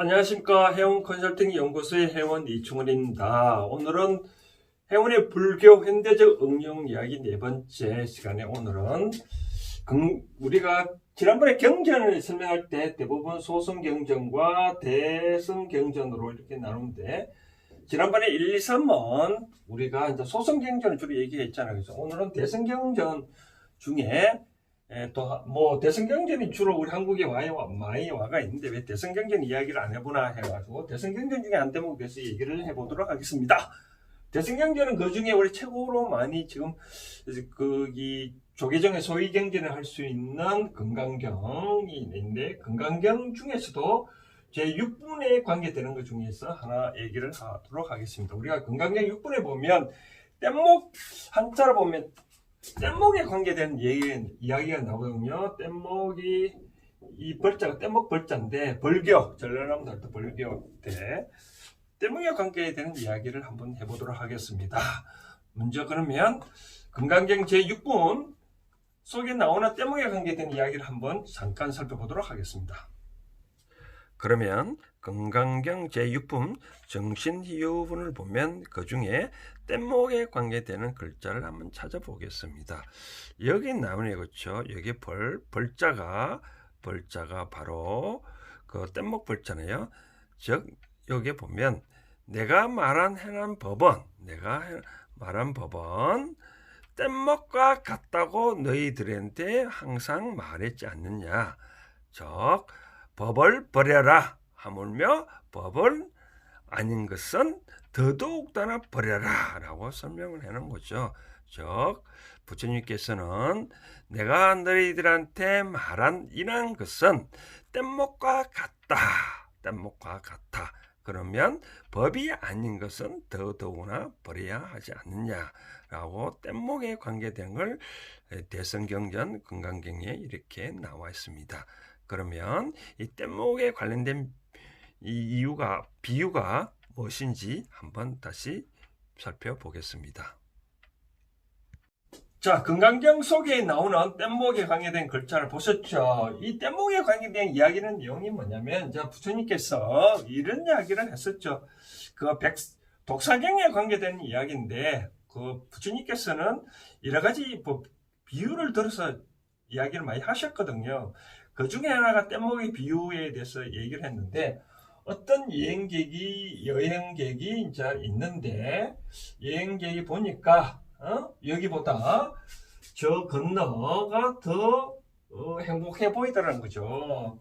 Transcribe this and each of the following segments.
안녕하십니까 해운 컨설팅 연구소의 해원 이충원입니다. 오늘은 해운의 불교 현대적 응용 이야기 네 번째 시간에 오늘은 경- 우리가 지난번에 경전을 설명할 때 대부분 소승 경전과 대승 경전으로 이렇게 나누는데 지난번에 1, 2, 3은 우리가 이제 소승 경전을 주로 얘기했잖아요. 그래서 오늘은 대승 경전 중에 예, 또뭐 대성경전이 주로 우리 한국에 와요 많이 와가 있는데 왜 대성경전 이야기를 안 해보나 해가지고 대성경전 중에 한 대목에 대해서 얘기를 해보도록 하겠습니다. 대성경전은 그 중에 우리 최고로 많이 지금 그이 조계종의 소위 경전을 할 수 있는 금강경이 있는데 금강경 중에서도 제 6분에 관계되는 것 중에서 하나 얘기를 하도록 하겠습니다. 우리가 금강경 6분에 보면 뗏목 한자로 보면 뗏목에 관계된 얘기, 이야기가 나오거든요. 뗏목이 이 벌자가 뗏목 벌자인데 벌교 전라남도 할때 벌교 때 뗏목에 관계되는 이야기를 한번 해보도록 하겠습니다. 먼저 그러면 금강경 제6분 속에 나오는 뗏목에 관계된 이야기를 한번 잠깐 살펴보도록 하겠습니다. 그러면 금강경 제6분 정신희유분을 보면 그 중에 뗏목에 관계되는 글자를 한번 찾아보겠습니다. 여기 나오네 그렇죠. 여기 벌 벌자가 벌자가 바로 그 뗏목 벌자네요. 즉 여기 보면 내가 말한 해난 법은 내가 해- 말한 법은 뗏목과 같다고 너희들한테 항상 말했지 않느냐. 즉 법을 버려라 하물며 법을 아닌 것은 더더욱다나 버려라 라고 설명을 해놓은 거죠. 즉 부처님께서는 내가 너희들한테 말한 이런 것은 뗏목과 같다. 뗏목과 같아. 그러면 법이 아닌 것은 더더구나 버려야 하지 않느냐라고 뗏목에 관계된 걸 대성경전 건강경에 이렇게 나와 있습니다. 그러면 이 뗏목에 관련된 이 이유가 비유가 무엇인지 한번 다시 살펴보겠습니다. 자, 금강경 속에 나오는 뗏목에 관계된 글자를 보셨죠? 이 뗏목에 관계된 이야기는 내용이 뭐냐면, 자, 부처님께서 이런 이야기를 했었죠. 그 백, 독사경에 관계된 이야기인데, 그 부처님께서는 여러 가지 뭐 비유를 들어서 이야기를 많이 하셨거든요. 그 중에 하나가 뗏목의 비유에 대해서 얘기를 했는데, 어떤 여행객이, 여행객이 이제 있는데, 여행객이 보니까, 어? 여기보다 저 건너가 더 어, 행복해 보이더라는 거죠.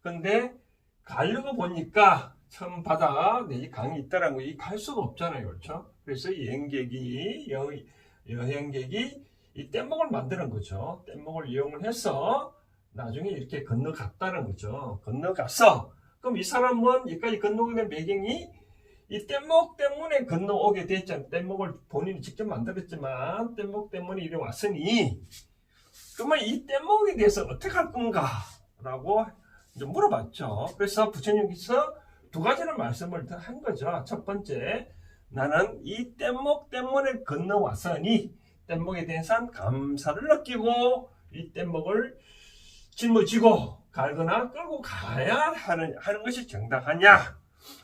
근데 가려고 보니까 참 바다 내지 강이 있더라는 거. 이갈 수가 없잖아요. 그렇죠? 그래서 여행객이, 여, 여행객이 이 뗏목을 만드는 거죠. 뗏목을 이용을 해서 나중에 이렇게 건너갔다는 거죠. 건너갔어. 그럼 이 사람은 여기까지 건너오게 된 배경이 이 뗏목 때문에 건너오게 됐잖아. 뗏목을 본인이 직접 만들었지만 뗏목 때문에 이리 왔으니 그러면 이 뗏목에 대해서 어떻게 할 건가? 라고 이제 물어봤죠. 그래서 부처님께서 두 가지를 말씀을 한 거죠. 첫 번째, 나는 이 뗏목 때문에 건너왔으니 뗏목에 대해서 감사를 느끼고 이 뗏목을 짊어지고 갈거나 끌고 가야 하는, 하는 것이 정당하냐?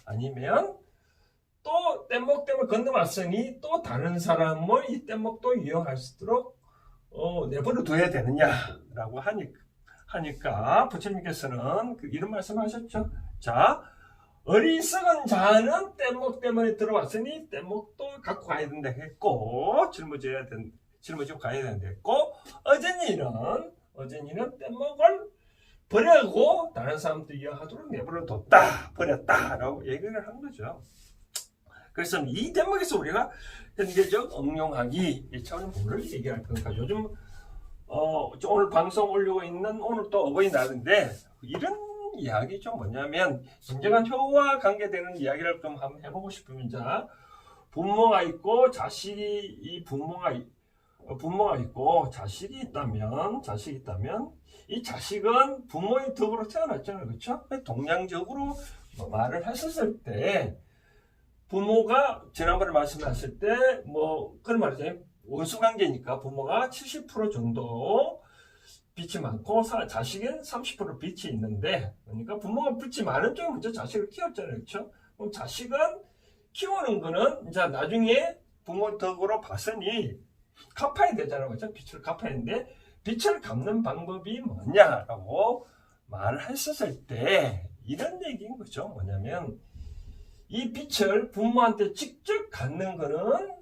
아니면 또 뗏목 때문에 건너왔으니 또 다른 사람을 이 뗏목도 이용할 수 있도록 어, 내버려 둬야 되느냐라고 하니, 하니까 부처님께서는 그 이런 말씀하셨죠. 자, 어리석은 자는 뗏목 때문에 들어왔으니 뗏목도 갖고 가야 된다 했고 짊어져야 된 짊어지고 가야 된다 했고 어전이는 어전이는 뗏목을 버리고 다른 사람도 이용하도록 내버려 뒀다 버렸다라고 얘기를 한 거죠. 그래서 이 대목에서 우리가 현대적 응용하기 이 뭐를 얘기할 건가? 요즘 어, 저 오늘 방송 올리고 있는 오늘 또 어버이날인데 이런 이야기 좀 뭐냐면 진정한 효와 관계되는 이야기를 좀 한번 해보고 싶으면 자 부모가 있고 자식이 이 어, 부모가 있고 자식이 있다면 자식이 있다면 이 자식은 부모의 덕으로 태어났잖아요, 그렇죠? 동양적으로 뭐 말을 했었을 때 부모가 지난번에 말씀하셨을 때뭐 그런 말이죠. 원수 관계니까 부모가 70% 정도 빚이 많고 사- 자식은 30% 빚이 있는데 그러니까 부모가 빚이 많은 쪽에 먼저 자식을 키웠잖아요. 그렇죠? 그럼 자식은 키우는 거는 이제 나중에 부모 덕으로 봤으니 갚아야 되잖아요. 그렇죠? 빚을 갚아야 되는데 빚을 갚는 방법이 뭐냐라고 말을 했었을 때 이런 얘기인 거죠. 뭐냐면 이 빚을 부모한테 직접 갚는 거는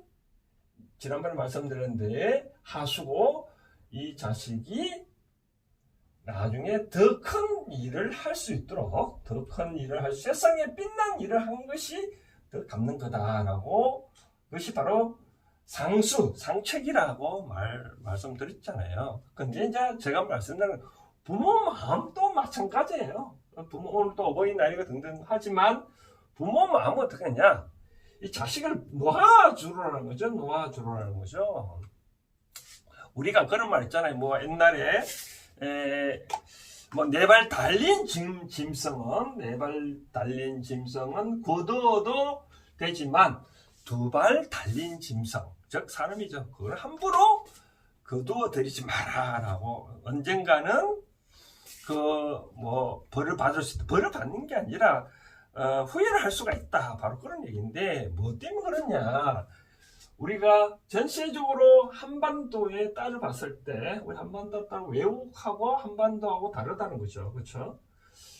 지난번에 말씀드렸는데 하수고 이 자식이 나중에 더 큰 일을 할 수 있도록 더 큰 일을 할 수, 세상에 빛난 일을 한 것이 더 갚는 거다라고 그것이 바로 상수, 상책이라고 말, 말씀드렸잖아요. 근데 이제 제가 말씀드린 부모 마음도 마찬가지예요. 부모, 오늘 또 어버이날이고 등등 하지만 부모 마음은 어떻게 하냐? 이 자식을 놓아주라는 거죠. 놓아주라는 거죠. 우리가 그런 말 있잖아요. 뭐 옛날에 에, 뭐네발 달린 짐, 짐승은 네 발 달린 짐승은 굳어도 되지만 두 발 달린 짐승 즉 사람이죠. 그걸 함부로 거두어 들이지 마라라고 언젠가는 그 뭐 벌을 받을 수. 벌을 받는 게 아니라 어, 후회를 할 수가 있다. 바로 그런 얘기인데 뭐 때문에 그러냐? 우리가 전체적으로 한반도에 따져봤을 때 우리 한반도 따로 외국하고 한반도하고 다르다는 거죠. 그렇죠?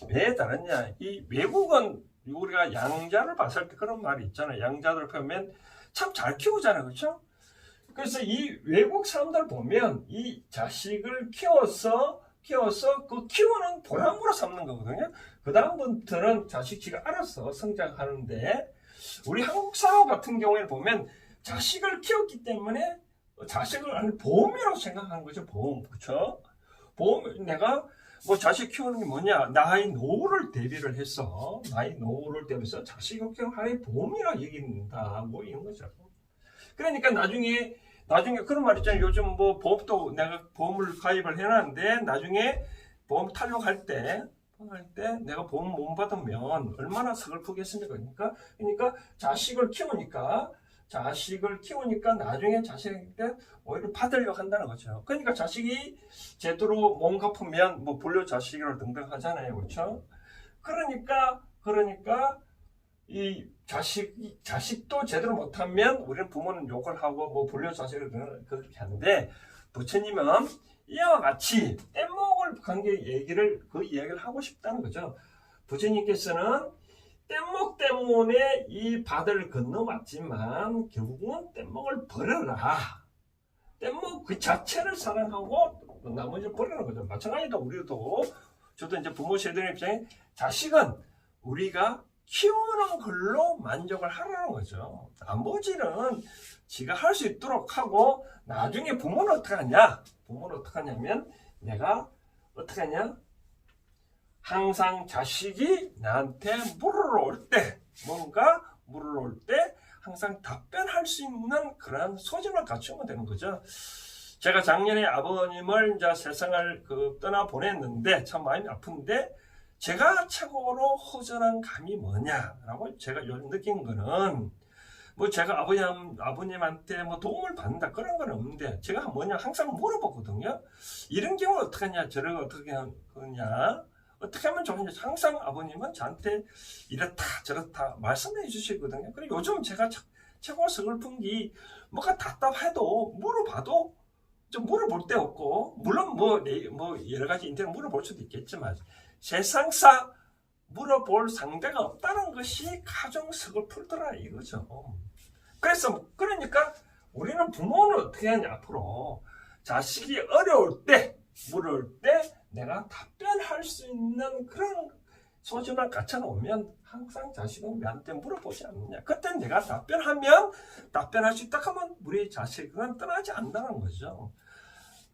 왜 다르냐? 이 외국은 우리가 양자를 봤을 때 그런 말이 있잖아요. 양자들 보면 참 잘 키우잖아요. 그렇죠? 그래서 이 외국 사람들 보면 이 자식을 키워서 키워서 그 키우는 보람으로 삼는 거거든요. 그 다음부터는 자식 지가 알아서 성장하는데 우리 한국 사람 같은 경우에 보면 자식을 키웠기 때문에 자식을 보험이라고 생각하는 거죠. 보험, 그렇죠? 보험, 내가 뭐 자식 키우는 게 뭐냐? 나의 노후를 대비를 해서 나의 노후를 대비해서 키우는 하나의 보험이라고 얘기한다. 뭐 이런 거죠. 그러니까 나중에 나중에 그런 말 있잖아요. 요즘 뭐 보험도 내가 보험을 가입을 해놨는데 나중에 보험 탈락할 때 할때 내가 보험 못 받으면 얼마나 서글프겠습니까? 그러니까 그러니까 자식을 키우니까 자식을 키우니까 나중에 자식한테 오히려 받으려고 한다는 거죠. 그러니까 자식이 제대로 몸 갚으면 뭐 불려 자식이라 등등 하잖아요. 그렇죠? 그러니까 그러니까 이 자식 자식도 제대로 못하면 우리는 부모는 욕을 하고 뭐 불려 자식을 그런- 그렇게 하는데 부처님은 이와 같이 뗏목을 관계 얘기를 그 이야기를 하고 싶다는 거죠. 부처님께서는 뗏목 때문에 이 바다를 건너왔지만 결국은 뗏목을 버려라. 뗏목 그 자체를 사랑하고 나머지를 버리는 거죠. 마찬가지로 우리도 저도 이제 부모 세대의 입장에 자식은 우리가 키우는 걸로 만족을 하라는 거죠. 나머지는 지가 할 수 있도록 하고 나중에 부모는 어떻게 하냐? 부모는 어떻게 하냐면 내가 어떻게 하냐? 항상 자식이 나한테 물으러 올때 뭔가 물으러 올때 항상 답변할 수 있는 그런 소질을 갖추면 되는 거죠. 제가 작년에 아버님을 이제 세상을 그 떠나 보냈는데 참 마음이 아픈데 제가 최고로 허전한 감이 뭐냐라고 제가 요즘 느낀 거는 뭐 제가 아버님 아버님한테 뭐 도움을 받는다 그런 건 없는데 제가 뭐냐 항상 물어보거든요. 이런 경우 어떻게 하냐 저런 거 어떻게 하냐 어떻게 하면 좋냐 항상 아버님은 저한테 이렇다 저렇다 말씀해 주시거든요. 그리고 요즘 제가 차- 최고 서글픈 게 뭐가 답답해도 물어봐도 좀 물어볼 데 없고 물론 뭐, 내- 뭐 여러 가지 인터넷 물어볼 수도 있겠지만 세상사 물어볼 상대가 없다는 것이 가정 서글프더라 이거죠. 그래서 그러니까 우리는 부모는 어떻게 하냐 앞으로 자식이 어려울 때 물을 때 내가 답변할 수 있는 그런 소중한 가차가 오면 항상 자식은 나한테 물어보지 않느냐. 그때 내가 답변하면 답변할 수 있다 하면 우리 자식은 떠나지 않는다는 거죠.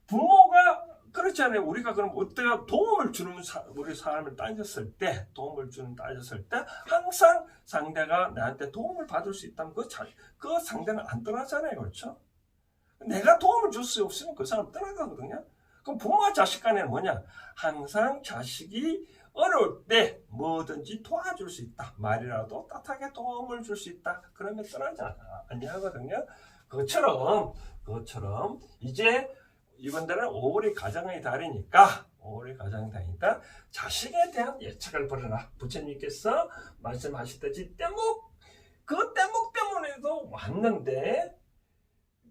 부모가 그렇잖아요. 우리가 그럼 어때가 도움을 주는 사, 우리 사람을 따졌을 때, 도움을 주는 따졌을 때, 항상 상대가 나한테 도움을 받을 수 있다면 그, 자, 그 상대는 안 떠나잖아요. 그렇죠? 내가 도움을 줄 수 없으면 그 사람 떠나가거든요. 그럼 부모와 자식 간에는 뭐냐? 항상 자식이 어려울 때 뭐든지 도와줄 수 있다. 말이라도 따뜻하게 도움을 줄 수 있다. 그러면 떠나지 않- 아니하거든요. 그것처럼, 그것처럼, 이제 이번 달은 5월이 가정의 달이니까 5월이 가정의 달이니까 자식에 대한 예측을 버려라. 부처님께서 말씀하시듯이 떼목 그 떼목 때문에도 왔는데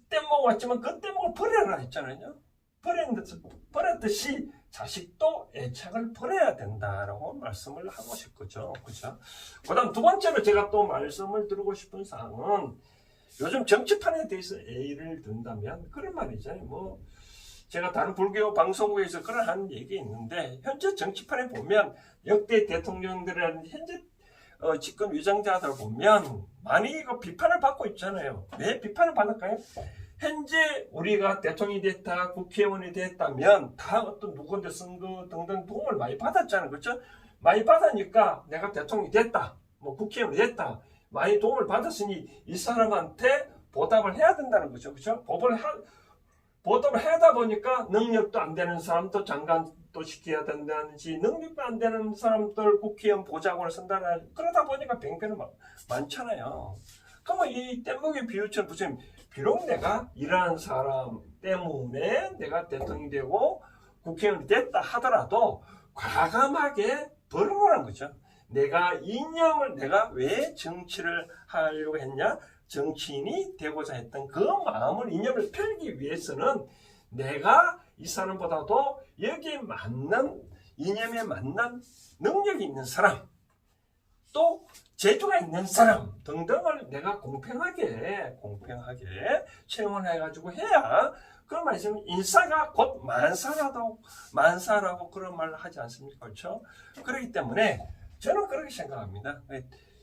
떼목 왔지만 그 떼목을 버려라 했잖아요. 버렸듯이, 자식도 애착을 버려야 된다라고 말씀을 하고 싶거죠. 그죠? 그 다음 두 번째로 제가 또 말씀을 드리고 싶은 사항은 요즘 정치판에 대해서 예의를 든다면 그런 말이잖아요. 뭐 제가 다른 불교 방송국에서 그런 한 얘기 있는데 현재 정치판에 보면 역대 대통령들이라는 현재 어, 집권 위정자들 보면 많이 이거 비판을 받고 있잖아요. 왜 비판을 받을까요? 현재 우리가 대통령이 됐다, 국회의원이 됐다면 다 어떤 누구한테 선거 등등 도움을 많이 받았잖아요. 그렇죠? 많이 받으니까 내가 대통령이 됐다, 뭐 국회의원이 됐다, 많이 도움을 받았으니 이 사람한테 보답을 해야 된다는 거죠. 그렇죠? 보복을 하, 보답을 하다 보니까 능력도 안 되는 사람도 장관도 시켜야 된다든지 능력도 안 되는 사람들 국회의원 보좌관을 쓴다는 그러다 보니까 변경이 많- 많잖아요. 그러면 이 뗏목의 비유처럼 무슨 비록 내가 일하는 사람 때문에 내가 대통령이 되고 국회의원이 됐다 하더라도 과감하게 벌어보라는 거죠. 내가 이념을 내가 왜 정치를 하려고 했냐? 정치인이 되고자 했던 그 마음을 이념을 펴기 위해서는 내가 이 사람보다도 여기에 맞는 이념에 맞는 능력이 있는 사람 또 재주가 있는 사람 등등을 내가 공평하게 공평하게 채용을 해가지고 해야 그런 말씀 인사가 곧 만사라도 만사라고 그런 말을 하지 않습니까? 그렇죠? 그렇기 때문에 저는 그렇게 생각합니다.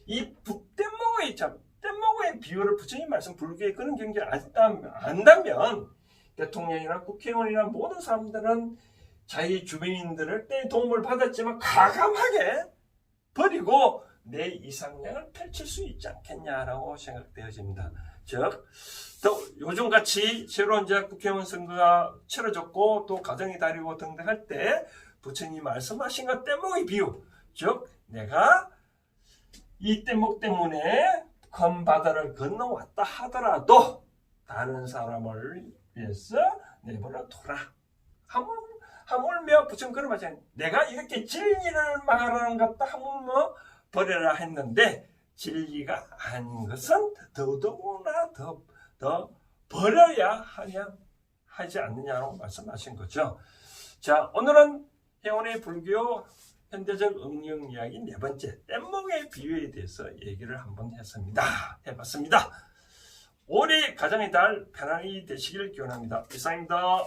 이 북대목의 참 뗏목의 비유를 부처님 말씀 불교에 그런 경지를 안다면, 안다면 대통령이나 국회의원이나 모든 사람들은 자기 주변인들을 때 도움을 받았지만 과감하게 버리고 내 이상량을 펼칠 수 있지 않겠냐라고 생각되어집니다. 즉, 또 요즘같이 새로 이제 국회의원 선거가 치러졌고 또 가정이 다리고 등등 할 때 부처님 말씀하신 것 뗏목의 비유, 즉 내가 이 뗏목 때문에 큰 바다를 건너왔다 하더라도 다른 사람을 위해서 내버려 둬라. 하물, 하물며 부처님 그런 말이잖아요. 내가 이렇게 진리를 말하는 것도 하물며 버려라 했는데 진리가 아닌 것은 더더구나 더, 더 버려야 하냐, 하지 않느냐고 말씀하신 거죠. 자, 오늘은 해원의 불교 현대적 응용 이야기 네 번째 뗏목의 비유에 대해서 얘기를 한번 했습니다. 해봤습니다. 올해 가정의 달 편안히 되시길 기원합니다. 이상입니다.